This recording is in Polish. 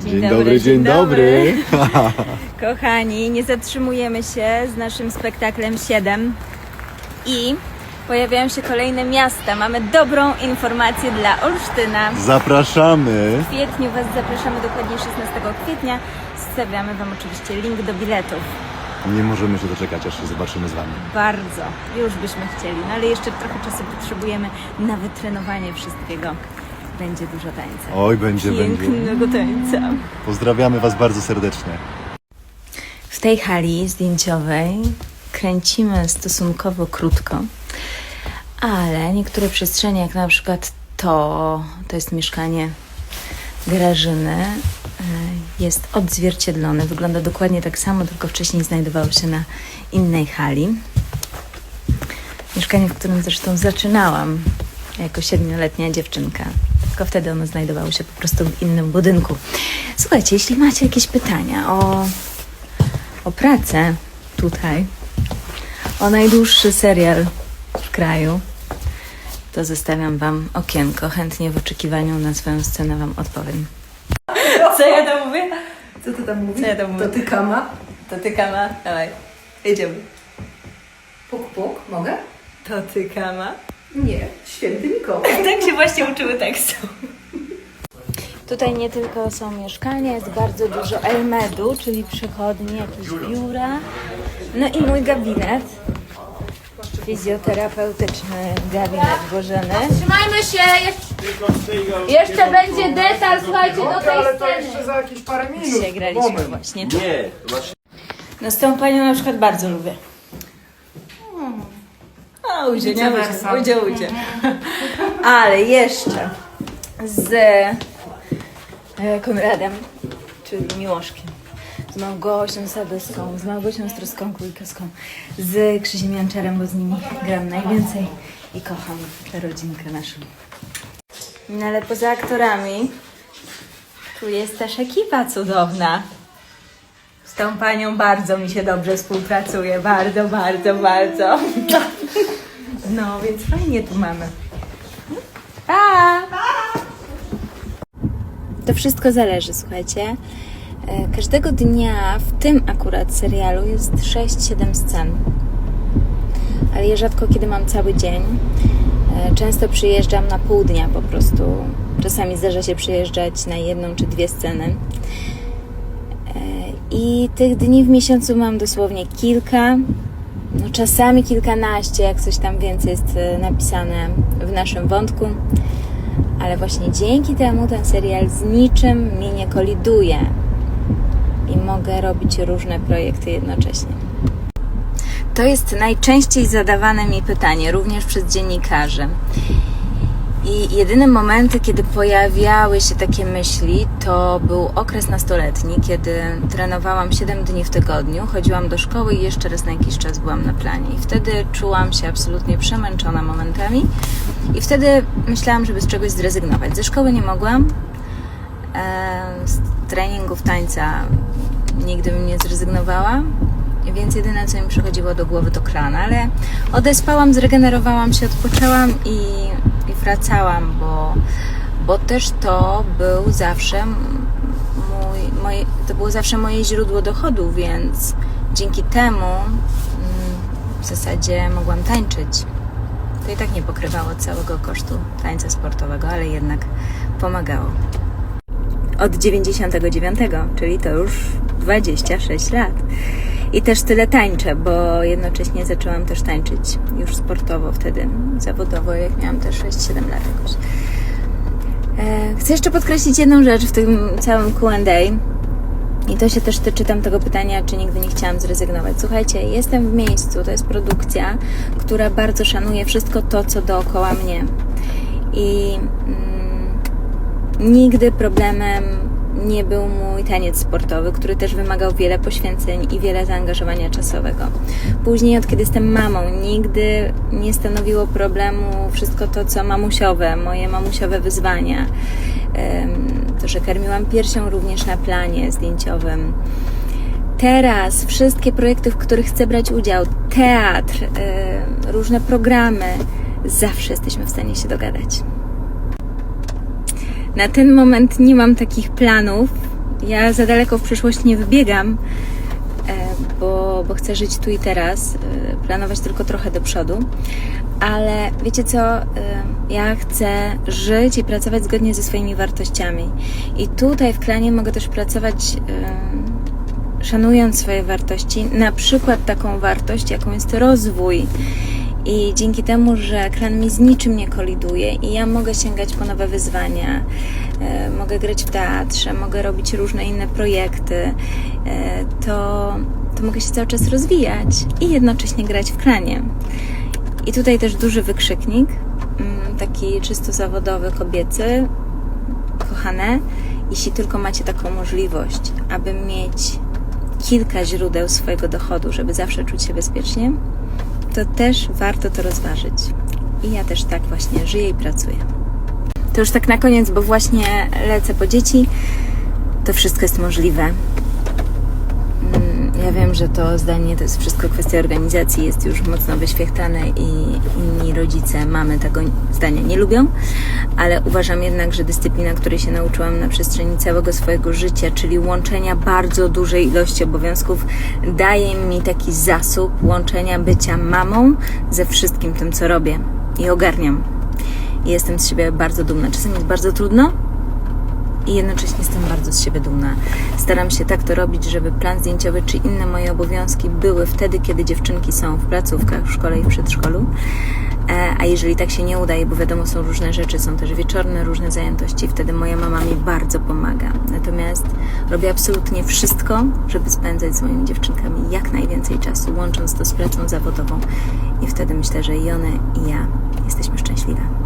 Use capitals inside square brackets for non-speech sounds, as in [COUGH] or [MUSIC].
Dzień, dobry, dzień dobry. [LAUGHS] Kochani, nie zatrzymujemy się z naszym spektaklem 7 i pojawiają się kolejne miasta. Mamy dobrą informację dla Olsztyna. Zapraszamy. W kwietniu Was zapraszamy dokładnie 16 kwietnia. Stawiamy Wam oczywiście link do biletów. Nie możemy się doczekać, aż się zobaczymy z Wami. Bardzo, już byśmy chcieli, no ale jeszcze trochę czasu potrzebujemy na wytrenowanie wszystkiego. Będzie dużo tańca. Oj, będzie, będzie. Pięknego tańca. Pozdrawiamy Was bardzo serdecznie. W tej hali zdjęciowej kręcimy stosunkowo krótko, ale niektóre przestrzenie, jak na przykład to, to jest mieszkanie Grażyny, y, jest odzwierciedlone. Wygląda dokładnie tak samo, tylko wcześniej znajdowało się na innej hali. Mieszkanie, w którym zresztą zaczynałam jako siedmioletnia dziewczynka. Tylko wtedy ono znajdowało się po prostu w innym budynku. Słuchajcie, jeśli macie jakieś pytania o o pracę tutaj, o najdłuższy serial w kraju, to zostawiam Wam okienko. Chętnie w oczekiwaniu na swoją scenę Wam odpowiem. Co ja tam mówię? Co ty tam mówisz? Co ja tam mówię? To ty kama? To ty kama? Dawaj, jedziemy. Puk, puk, mogę? To ty kama? Nie, święty Mikołaj. [LAUGHS] Tak się właśnie uczyły tekstu. Tutaj nie tylko są mieszkania, jest bardzo dużo elmedu, czyli przychodni, jakieś biura. No i mój gabinet. Fizjoterapeutyczny gabinet Bożeny. Trzymajmy się! Jeszcze, jeszcze będzie detal, słuchajcie, do tej ale to sceny. jeszcze za jakieś parę minut. Dzisiaj graliśmy właśnie. Nie, No z tą panią na przykład bardzo lubię. Ujdzie, nie ujdzie, ujdzie, ujdzie. Ale jeszcze z e, Konradem, czyli Miłoszkiem, z Małgosią Sadowską, z Małgosią Stroską Kujkowską, z Krzysiem Janczarem, bo z nimi gram najwięcej i kocham tę rodzinkę naszą. No ale poza aktorami tu jest też ekipa cudowna. Z tą panią bardzo mi się dobrze współpracuje. Bardzo, bardzo, bardzo. [LAUGHS] No, więc fajnie tu mamy. Pa! To wszystko zależy, słuchajcie. E, Każdego dnia w tym akurat serialu jest 6-7 scen. Ale ja rzadko kiedy mam cały dzień. E, Często przyjeżdżam na pół dnia po prostu. Czasami zdarza się przyjeżdżać na jedną czy dwie sceny. E, I tych dni w miesiącu mam dosłownie kilka, no czasami kilkanaście, jak coś tam więcej jest e, napisane w naszym wątku. Ale właśnie dzięki temu ten serial z niczym mi nie koliduje i mogę robić różne projekty jednocześnie. To jest najczęściej zadawane mi pytanie, również przez dziennikarzy. I jedyne momenty, kiedy pojawiały się takie myśli, to był okres nastoletni, kiedy trenowałam 7 dni w tygodniu, chodziłam do szkoły i jeszcze raz na jakiś czas byłam na planie. I wtedy czułam się absolutnie przemęczona momentami i wtedy myślałam, żeby z czegoś zrezygnować. Ze szkoły nie mogłam, z treningów tańca nigdy bym nie zrezygnowała, więc jedyne co mi przychodziło do głowy to klan, ale odespałam, zregenerowałam się, odpoczęłam i, wracałam, bo, bo też to był zawsze mój, moje, to było zawsze moje źródło dochodu, więc dzięki temu mm, w zasadzie mogłam tańczyć. To i tak nie pokrywało całego kosztu tańca sportowego, ale jednak pomagało. Od 99, czyli to już 26 lat. I też tyle tańczę, bo jednocześnie zaczęłam też tańczyć już sportowo wtedy, zawodowo, jak miałam też 6-7 lat jakoś. E, Chcę jeszcze podkreślić jedną rzecz w tym całym QA. I to się też tyczy tamtego pytania, czy nigdy nie chciałam zrezygnować. Słuchajcie, jestem w miejscu, to jest produkcja, która bardzo szanuje wszystko to, co dookoła mnie. I mm, nigdy problemem nie był mój taniec sportowy, który też wymagał wiele poświęceń i wiele zaangażowania czasowego. Później, od kiedy jestem mamą, nigdy nie stanowiło problemu wszystko to, co mamusiowe, moje mamusiowe wyzwania. To, że karmiłam piersią również na planie zdjęciowym. Teraz wszystkie projekty, w których chcę brać udział, teatr, różne programy, zawsze jesteśmy w stanie się dogadać. Na ten moment nie mam takich planów, Ja za daleko w przyszłość nie wybiegam, e, bo, bo chcę żyć tu i teraz, e, planować tylko trochę do przodu. Ale wiecie co? E, Ja chcę żyć i pracować zgodnie ze swoimi wartościami. I tutaj w klanie mogę też pracować szanując swoje wartości, na przykład taką wartość, jaką jest rozwój. I dzięki temu, że klan mi z niczym nie koliduje i ja mogę sięgać po nowe wyzwania, e, mogę grać w teatrze, mogę robić różne inne projekty, e, to, to mogę się cały czas rozwijać i jednocześnie grać w klanie. I tutaj też duży wykrzyknik, mm, taki czysto zawodowy, kobiecy, kochane, jeśli tylko macie taką możliwość, aby mieć kilka źródeł swojego dochodu, żeby zawsze czuć się bezpiecznie, to też warto to rozważyć. I ja też tak właśnie żyję i pracuję. To już tak na koniec, bo właśnie lecę po dzieci. To wszystko jest możliwe. Ja wiem, że to zdanie to jest wszystko kwestia organizacji, jest już mocno wyświechtane i inni rodzice, mamy tego zdania nie lubią, ale uważam jednak, że dyscyplina, której się nauczyłam na przestrzeni całego swojego życia, czyli łączenia bardzo dużej ilości obowiązków, daje mi taki zasób łączenia bycia mamą ze wszystkim tym, co robię i ogarniam. Jestem z siebie bardzo dumna. Czasem jest bardzo trudno, i jednocześnie jestem bardzo z siebie dumna. Staram się tak to robić, żeby plan zdjęciowy czy inne moje obowiązki były wtedy, kiedy dziewczynki są w placówkach, w szkole i w przedszkolu. E, A jeżeli tak się nie udaje, bo wiadomo, są różne rzeczy, są też wieczorne, różne zajętości, wtedy moja mama mi bardzo pomaga. Natomiast robię absolutnie wszystko, żeby spędzać z moimi dziewczynkami jak najwięcej czasu, łącząc to z pracą zawodową. I wtedy myślę, że i one, i ja jesteśmy szczęśliwe.